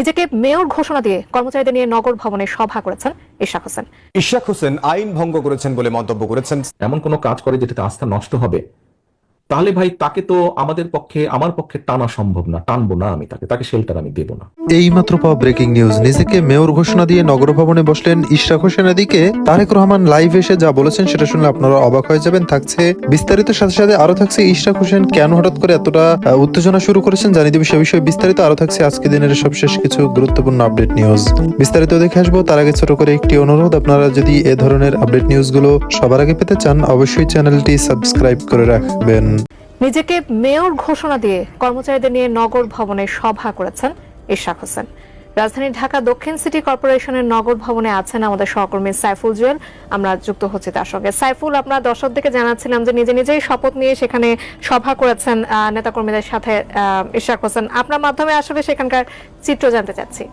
নিজেকে মেয়র ঘোষণা দিয়ে কর্মচারীদের নিয়ে নগর ভবনে সভা করেছেন ইশাক হোসেন। ইশাক হোসেন আইন ভঙ্গ করেছেন বলে মন্তব্য করেছেন। এমন কোনো কাজ করে যেটাতে আস্থা নষ্ট হবে? তাহলে ভাই তাকে তো আমাদের পক্ষে, আমার পক্ষে টানা সম্ভব না, টানবো না আমি তাকে তাকে শেল্টার আমি দেবো না। এইমাত্র পাওয়া ব্রেকিং নিউজ নিজেকে মেয়র ঘোষণা দিয়ে নগর ভবনে বসলেন ইশরাক হোসেন। এদিকে তারেক রহমান লাইভ এসে যা বলেছেন সেটা শুনলে আপনারা অবাক হয়ে যাবেন। থাকছে বিস্তারিত, সাথে সাথে আরও থাকছে ইশরাক হোসেন কেন হঠাৎ করে এতটা উত্তেজনা শুরু করেছেন জানিয়ে দেবে সে বিষয়ে বিস্তারিত। আরও থাকছে আজকে দিনের সবশেষ কিছু গুরুত্বপূর্ণ আপডেট নিউজ বিস্তারিত দেখে আসব, তার আগে ছোট করে একটি অনুরোধ, আপনারা যদি এ ধরনের আপডেট নিউজগুলো সবার আগে পেতে চান, অবশ্যই চ্যানেলটি সাবস্ক্রাইব করে রাখবেন। নিজেকে মেয়র ঘোষণা দিয়ে কর্মচারীদের নিয়ে নগর ভবনে সভা করেছেন ইশাক হোসেন। রাজধানী ঢাকা দক্ষিণ সিটি কর্পোরেশনের নগর ভবনে আছেন আমাদের সহকর্মী সাইফুল জুয়েল। আমরা যুক্ত হচ্ছি তার সঙ্গে। সাইফুল আপনার দর্শকদেরকে জানাচ্ছিলাম যে নিজে নিজেই শপথ নিয়ে সেখানে সভা করেছেন নেতাকর্মীদের সাথে ইশাক হোসেন। আপনার মাধ্যমে আসলে সেখানকার চিত্র জানতে চাচ্ছি।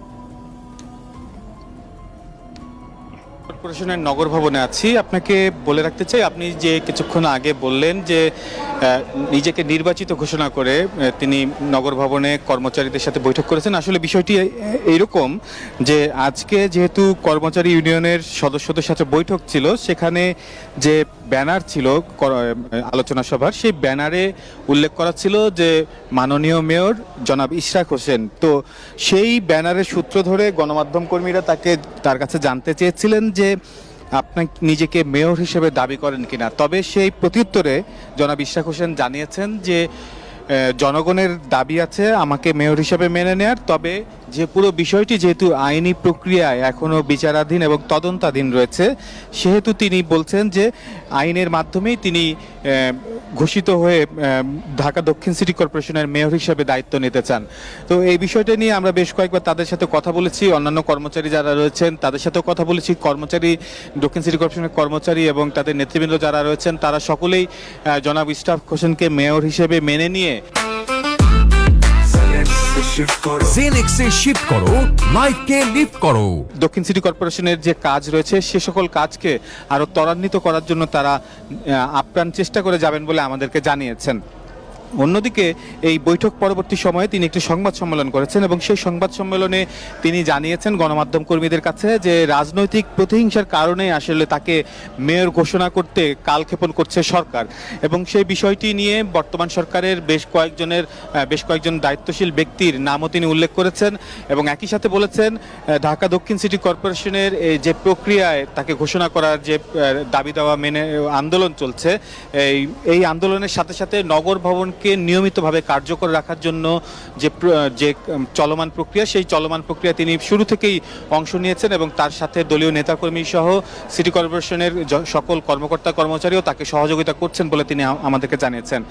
কর্পোরেশনের নগর ভবনে আছি। আপনাকে বলে রাখতে চাই, আপনি যে কিছুক্ষণ আগে বললেন যে নিজেকে নির্বাচিত ঘোষণা করে তিনি নগর ভবনে কর্মচারীদের সাথে বৈঠক করেছেন। আসলে বিষয়টি এইরকম যে, আজকে যেহেতু কর্মচারী ইউনিয়নের সদস্যদের সাথে বৈঠক ছিল, সেখানে যে ব্যানার ছিল আলোচনা সভার। সেই ব্যানারে উল্লেখ করা ছিল যে মাননীয় মেয়র জনাব ইশরাক হোসেন। তো সেই ব্যানারের সূত্র ধরে গণমাধ্যম কর্মীরা তাকে, তার কাছে জানতে চেয়েছিলেন যে আপনি নিজেকে মেয়র হিসেবে দাবি করেন কিনা। তবে সেই প্রত্যুত্তরে জনাব ইশরাক হোসেন জানিয়েছেন যে জনগণের দাবি আছে, আমাকে মেয়র হিসেবে মেনে নেয়ার। তবে যে পুরো বিষয়টি যেহেতু আইনি প্রক্রিয়ায় এখনও বিচারাধীন এবং তদন্তাধীন রয়েছে, সেহেতু তিনি বলছেন যে আইনের মাধ্যমেই তিনি ঘোষিত হয়ে ঢাকা দক্ষিণ সিটি কর্পোরেশনের মেয়র হিসেবে দায়িত্ব নিতে চান। তো এই বিষয়টা নিয়ে আমরা বেশ কয়েকবার তাদের সাথে কথা বলেছি, অন্যান্য কর্মচারী যারা রয়েছেন তাদের সাথেও কথা বলেছি। কর্মচারী, দক্ষিণ সিটি কর্পোরেশনের কর্মচারী এবং তাদের নেতৃবৃন্দ যারা রয়েছেন, তারা সকলেই জনাব ইস্টাফ হোসেনকে মেয়র হিসেবে মেনে নিয়ে জেনেক্সে শিফট করো লাইফকে লিফট করো। দক্ষিণ সিটি কর্পোরেশনের যে কাজ রয়েছে সে সকল কাজকে আরও ত্বরান্বিত করার জন্য তারা আপ্রাণ চেষ্টা করে যাবেন বলে আমাদেরকে জানিয়েছেন। অন্যদিকে এই বৈঠক পরবর্তী সময়ে তিনি একটি সংবাদ সম্মেলন করেছেন এবং সেই সংবাদ সম্মেলনে তিনি জানিয়েছেন গণমাধ্যম কর্মীদের কাছে যে রাজনৈতিক প্রতিহিংসার কারণে আসলে তাকে মেয়র ঘোষণা করতে কালক্ষেপণ করছে সরকার। এবং সেই বিষয়টি নিয়ে বর্তমান সরকারের বেশ কয়েকজনের বেশ কয়েকজন দায়িত্বশীল ব্যক্তির নামও তিনি উল্লেখ করেছেন এবং একই সাথে বলেছেন ঢাকা দক্ষিণ সিটি কর্পোরেশনের এই যে প্রক্রিয়ায় তাকে ঘোষণা করার যে দাবি দেওয়া মেনে, আন্দোলন চলছে, এই এই আন্দোলনের সাথে সাথে নগর ভবনকে নিয়মিতভাবে কার্যকর রাখার জন্য যে যে চলমান প্রক্রিয়া, সেই চলমান প্রক্রিয়া তিনি শুরু থেকেই অংশ নিয়েছেন এবং তার সাথে দলীয় নেতাকর্মী সহ সিটি কর্পোরেশনের সকল কর্মকর্তা কর্মচারীও তাকে সহযোগিতা করছেন বলে তিনি আমাদেরকে জানিয়েছেন।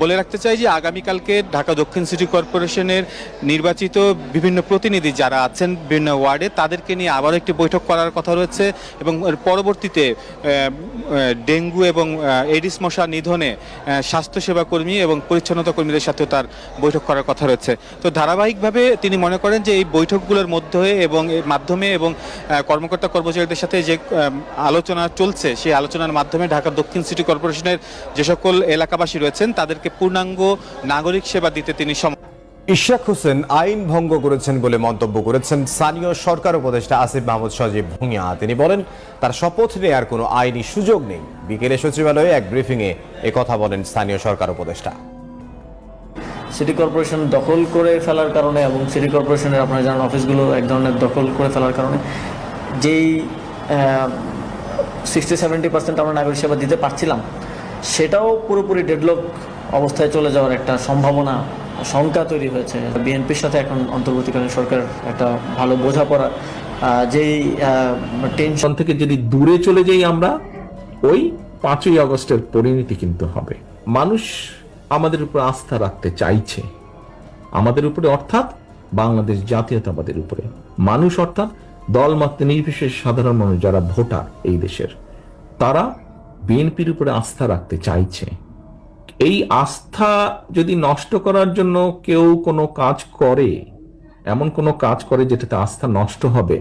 বলে রাখতে চাই যে আগামীকালকে ঢাকা দক্ষিণ সিটি কর্পোরেশনের নির্বাচিত বিভিন্ন প্রতিনিধি যারা আছেন বিভিন্ন ওয়ার্ডে, তাদেরকে নিয়ে আবারও একটি বৈঠক করার কথা রয়েছে এবং পরবর্তীতে ডেঙ্গু এবং এডিস মশা নিধনে স্বাস্থ্যসেবা কর্মী এবং পরিচ্ছন্নতা কর্মীদের সাথেও তার বৈঠক করার কথা রয়েছে। তো ধারাবাহিকভাবে তিনি মনে করেন যে এই বৈঠকগুলোর মধ্যে এবং এর মাধ্যমে এবং কর্মকর্তা কর্মচারীদের সাথে যে আলোচনা চলছে, সেই আলোচনার মাধ্যমে ঢাকা দক্ষিণ সিটি কর্পোরেশনের যে সকল এলাকাবাসী রয়েছেন, তাদেরকে পূর্ণাঙ্গ নাগরিক সেবা দিতে তিনি সম ইশাক হোসেন আইন ভঙ্গ করেছেন বলে মন্তব্য করেছেন স্থানীয় সরকার উপদেষ্টা আসিফ মাহমুদ সজীব ভুঁইয়া। তিনি বলেন, তার শপথ নেওয়ার কোনো আইনি সুযোগ নেই। বিকেলে সচিবালয়ে এক ব্রিফিংয়ে কথা বলেন স্থানীয় সরকার উপদেষ্টা। সিটি কর্পোরেশন দখল করে ফেলার কারণে এবং সিটি কর্পোরেশনের আপনারা জানেন অফিসগুলো এক ধরনের দখল করে ফেলার কারণে, যেই সিক্সটি সেভেন্টি পার্সেন্ট আমরা নাগরিক সেবা দিতে পারছিলাম, সেটাও পুরোপুরি ডেডলক অবস্থায় চলে যাওয়ার একটা সম্ভাবনা, শঙ্কা তৈরি হয়েছে। বিএনপির সাথে এখন অন্তর্বর্তীকালীন সরকার একটা ভালো বোঝাপড়া যেই টেনশন থেকে যদি দূরে চলে যাই আমরা, ওই পাঁচই আগস্টের পরিণতি কিন্তু হবে। মানুষ আমাদের উপর আস্থা রাখতে চাইছে। আমাদের উপরে, অর্থাৎ বাংলাদেশ জাতীয়তাবাদের উপরে। মানুষ, অর্থাৎ দল মাত্র নির্বিশেষ সাধারণ মানুষ, যারা ভোটার এই দেশের, তারা বিএনপির উপরে আস্থা রাখতে চাইছে। এই আস্থা যদি নষ্ট করার জন্য কেউ কোনো কাজ করে, এমন কোনো কাজ করে যেটাতে আস্থা নষ্ট হবে,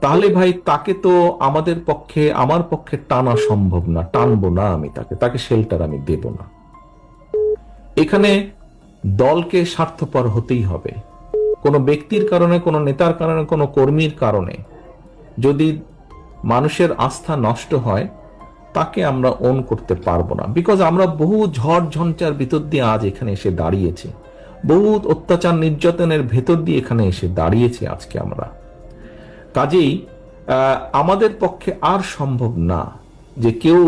তাহলে ভাই তাকে তো আমাদের পক্ষে, আমার পক্ষে টানা সম্ভব না, টানবো না আমি তাকে তাকে শেল্টার আমি দেব না। এখানে দলকে স্বার্থপর হতেই হবে। কোনো ব্যক্তির কারণে, কোনো নেতার কারণে, কোনো কর্মীর কারণে। যদি মানুষের আস্থা নষ্ট হয়, তাকে আমরা অন করতে পারব না। বিকজ আমরা বহু ঝড় ঝঞ্চার ভিতর দিয়ে আজ এখানে এসে দাঁড়িয়েছি। বহু অত্যাচার, নির্যাতনের ভেতর দিয়ে এখানে এসে দাঁড়িয়েছি আজকে আমরা। কাজেই আমাদের পক্ষে আর সম্ভব না যে কেউ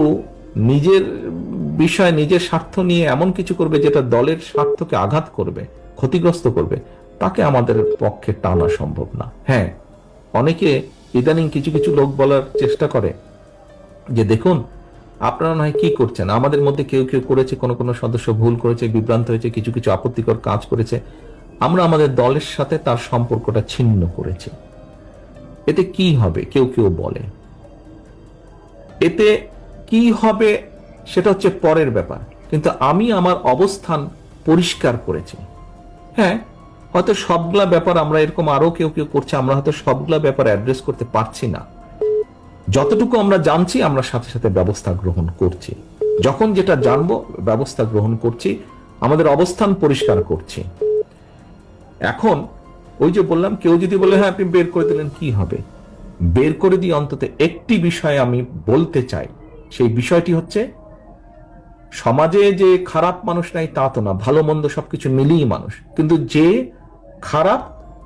নিজের বিষয়, নিজের স্বার্থ নিয়ে এমন কিছু করবে যেটা দলের স্বার্থকে আঘাত করবে, ক্ষতিগ্রস্ত করবে, তাকে আমাদের পক্ষে টানা সম্ভব না। হ্যাঁ অনেকে ইদানিং কিছু কিছু লোক বলার চেষ্টা করে যে, দেখুন, আপনারা নয় কি করছেন? আমাদের মধ্যে কেউ কেউ করেছে, কোনো কোনো সদস্য ভুল করেছে, বিভ্রান্ত হয়েছে, কিছু কিছু আপত্তিকর কাজ করেছে। আমরা আমাদের দলের সাথে তার সম্পর্কটা ছিন্ন করেছি। এতে কি হবে? কেউ কেউ বলে। এতে কি হবে সেটা হচ্ছে পরের ব্যাপার। কিন্তু আমি আমার অবস্থান পরিষ্কার করেছি। হ্যাঁ হয়তো সবগুলা ব্যাপার আমরা এরকম আরও কেউ কেউ করছে, আমরা হয়তো সবগুলা ব্যাপার অ্যাড্রেস করতে পারছি না। যতটুকু আমরা জানছি, আমরা সাথে সাথে ব্যবস্থা গ্রহণ করছি। যখন যেটা জানব, ব্যবস্থা গ্রহণ করছি, আমাদের অবস্থান পরিষ্কার করছি। এখন, ওই যে বললাম, কেউ যদি বলে হ্যাঁ আপনি বের করে দিলেন, কি হবে? বের করে দিয়ে অন্তত একটি বিষয় আমি বলতে চাই। সেই বিষয়টি হচ্ছে, সমাজে যে খারাপ মানুষ নাই তা তো না, ভালো মন্দ সবকিছু মিলিয়ে মানুষ। কিন্তু যে খারাপ,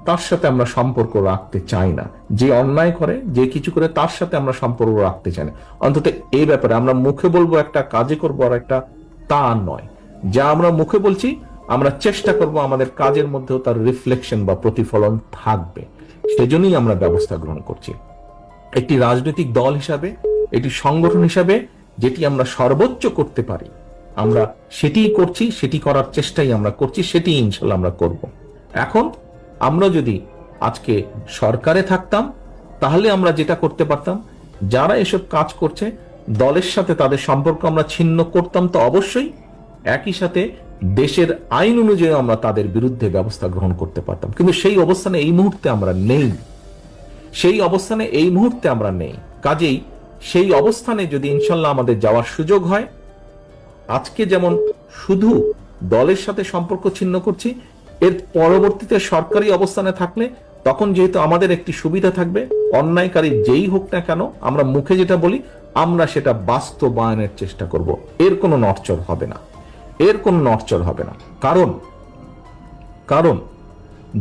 তার সাথে আমরা সম্পর্ক রাখতে চাই না। যে অন্যায় করে, যে কিছু করে, তার সাথে আমরা সম্পর্ক রাখতে চাই না। অন্তত এই ব্যাপারে আমরা মুখে বলব একটা কাজে করব আর একটা তা নয়। যা আমরা মুখে বলছি, আমরা চেষ্টা করব আমাদের কাজের মধ্যেও তার রিফ্লেকশন বা প্রতিফলন থাকবে। সেজন্যই আমরা ব্যবস্থা গ্রহণ করছি। একটি রাজনৈতিক দল হিসাবে একটি সংগঠন হিসাবে যেটি আমরা সর্বোচ্চ করতে পারি। আমরা সেটিই করছি, সেটি করার চেষ্টাই আমরা করছি সেটি ইনশাল্লাহ আমরা করব। এখন আমরা যদি আজকে সরকারে থাকতাম, তাহলে আমরা যেটা করতে পারতাম, যারা এসব কাজ করছে, দলের সাথে তাদের সম্পর্ক আমরা ছিন্ন করতাম তো অবশ্যই, একই সাথে দেশের আইন অনুযায়ী আমরা তাদের বিরুদ্ধে ব্যবস্থা গ্রহণ করতে পারতাম। কিন্তু সেই অবস্থানে এই মুহূর্তে আমরা নেই। সেই অবস্থানে এই মুহূর্তে আমরা নেই। কাজেই সেই অবস্থানে যদি ইনশাল্লাহ আমাদের যাওয়ার সুযোগ হয়, আজকে যেমন শুধু দলের সাথে সম্পর্ক ছিন্ন করছি, এর পরবর্তীতে সরকারি অবস্থানে থাকলে তখন যেহেতু আমাদের একটি সুবিধা থাকবে, অন্যায়কারী যেই হোক না কেন, আমরা মুখে যেটা বলি, আমরা সেটা বাস্তবায়নের চেষ্টা করব। এর কোনো নড়চড় হবে না। এর কোনো নড়চড় হবে না। কারণ কারণ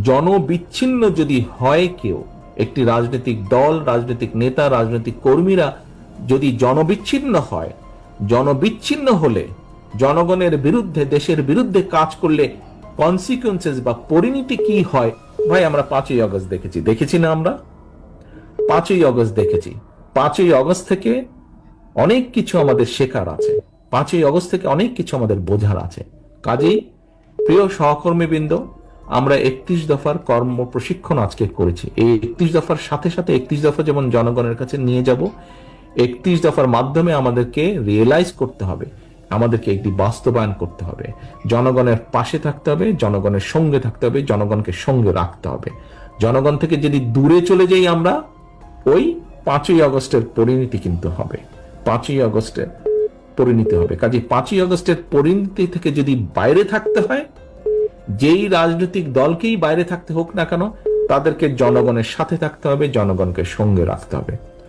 জনবিচ্ছিন্ন যদি হয় কেউ, একটি রাজনৈতিক দল, রাজনৈতিক নেতা, রাজনৈতিক কর্মীরা যদি জনবিচ্ছিন্ন হয়, জনবিচ্ছিন্ন হলে জনগণের বিরুদ্ধে, দেশের বিরুদ্ধে কাজ করলে কনসিকুয়েন্সেস বা পরিণতি কি হয়? ভাই, আমরা পাঁচই আগস্ট দেখেছি। দেখেছি না আমরা? পাঁচই আগস্ট দেখেছি। পাঁচই আগস্ট থেকে অনেক কিছু আমাদের শেখার আছে। পাঁচই অগস্ট থেকে অনেক কিছু আমাদের বোঝার আছে। কাজেই, প্রিয় সহকর্মীবৃন্দ, আমরা একত্রিশ দফার কর্ম প্রশিক্ষণ আজকে করেছি। এই একত্রিশ দফার সাথে সাথে একত্রিশ দফা যেমন জনগণের কাছে নিয়ে যাব একত্রিশ দফার মাধ্যমে আমাদেরকে রিয়েলাইজ করতে হবে, আমাদেরকে একটি বাস্তবায়ন করতে হবে। জনগণের পাশে থাকতে হবে, জনগণের সঙ্গে থাকতে হবে, জনগণকে সঙ্গে রাখতে হবে। জনগণ থেকে যদি দূরে চলে যাই আমরা, ওই পাঁচই আগস্টের পরিণতি কিন্তু হবে। পাঁচই আগস্টের পরিণতি হবে। কাজে পাঁচই আগস্টের পরিণতি থেকে যদি বাইরে থাকতে হয়, যেই রাজনৈতিক দলকেই বাইরে থাকতে হোক না কেন, তাদেরকে জনগণের সাথে থাকতে হবে, জনগণকে সঙ্গে রাখতে হবে।